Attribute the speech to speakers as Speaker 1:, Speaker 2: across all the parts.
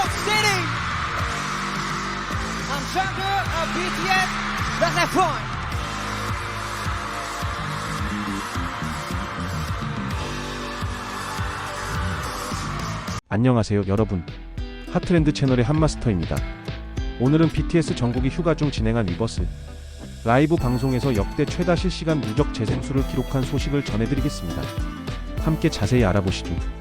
Speaker 1: York City. I'm Jungkook of BTS. That's that point.
Speaker 2: 안녕하세요 여러분 하트랜드 채널의 한마스터입니다 오늘은 BTS 전국이 휴가 중 진행한 위버스 라이브 방송에서 역대 최다 실시간 누적 재생수를 기록한 소식을 전해드리겠습니다 함께 자세히 알아보시죠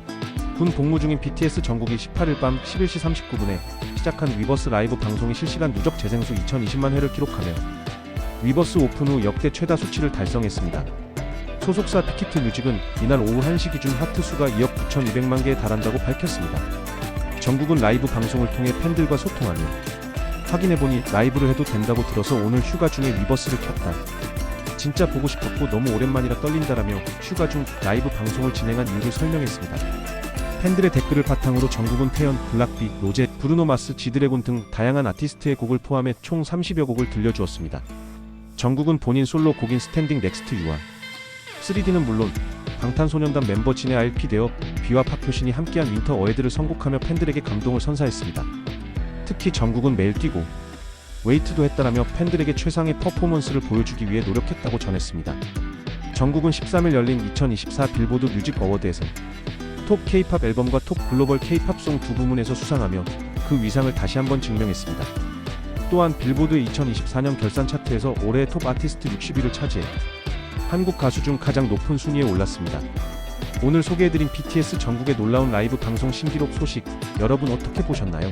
Speaker 2: 군 복무 중인 BTS 전국이 18일 밤 11시 39분에 시작한 위버스 라이브 방송의 실시간 누적 재생수 2020만 회를 기록하며 위버스 오픈 후 역대 최다 수치를 달성했습니다 소속사 피키트 뮤직은 이날 오후 1시 기준 하트 수가 2억 9,200만 개에 달한다고 밝혔습니다. 전국은 라이브 방송을 통해 팬들과 소통하며 확인해보니 라이브를 해도 된다고 들어서 오늘 휴가 중에 위버스를 켰다. 진짜 보고 싶었고 너무 오랜만이라 떨린다라며 휴가 중 라이브 방송을 진행한 이유를 설명했습니다. 팬들의 댓글을 바탕으로 전국은 태연, 블락비, 로제, 브루노 마스, 지드래곤 등 다양한 아티스트의 곡을 포함해 총 30여 곡을 들려주었습니다. 전국은 본인 솔로 곡인 스탠딩 넥스트 유아, 3D는 물론 방탄소년단 멤버 진의 RP 되어 비와 파표신이 함께한 윈터 어헤드를 선곡하며 팬들에게 감동을 선사했습니다. 특히 정국은 매일 뛰고 웨이트도 했다라며 팬들에게 최상의 퍼포먼스를 보여주기 위해 노력했다고 전했습니다. 정국은 13일 열린 2024 빌보드 뮤직 어워드에서 톱 K-팝 앨범과 톱 글로벌 K-팝 송 두 부문에서 수상하며 그 위상을 다시 한번 증명했습니다. 또한 빌보드의 2024년 결산 차트에서 올해의 톱 아티스트 60위를 차지해 한국 가수 중 가장 높은 순위에 올랐습니다. 오늘 소개해드린 BTS 전국의 놀라운 라이브 방송 신기록 소식 여러분 어떻게 보셨나요?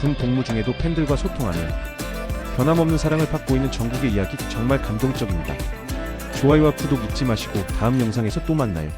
Speaker 2: 군 복무 중에도 팬들과 소통하며 변함없는 사랑을 받고 있는 전국의 이야기 정말 감동적입니다. 좋아요와 구독 잊지 마시고 다음 영상에서 또 만나요.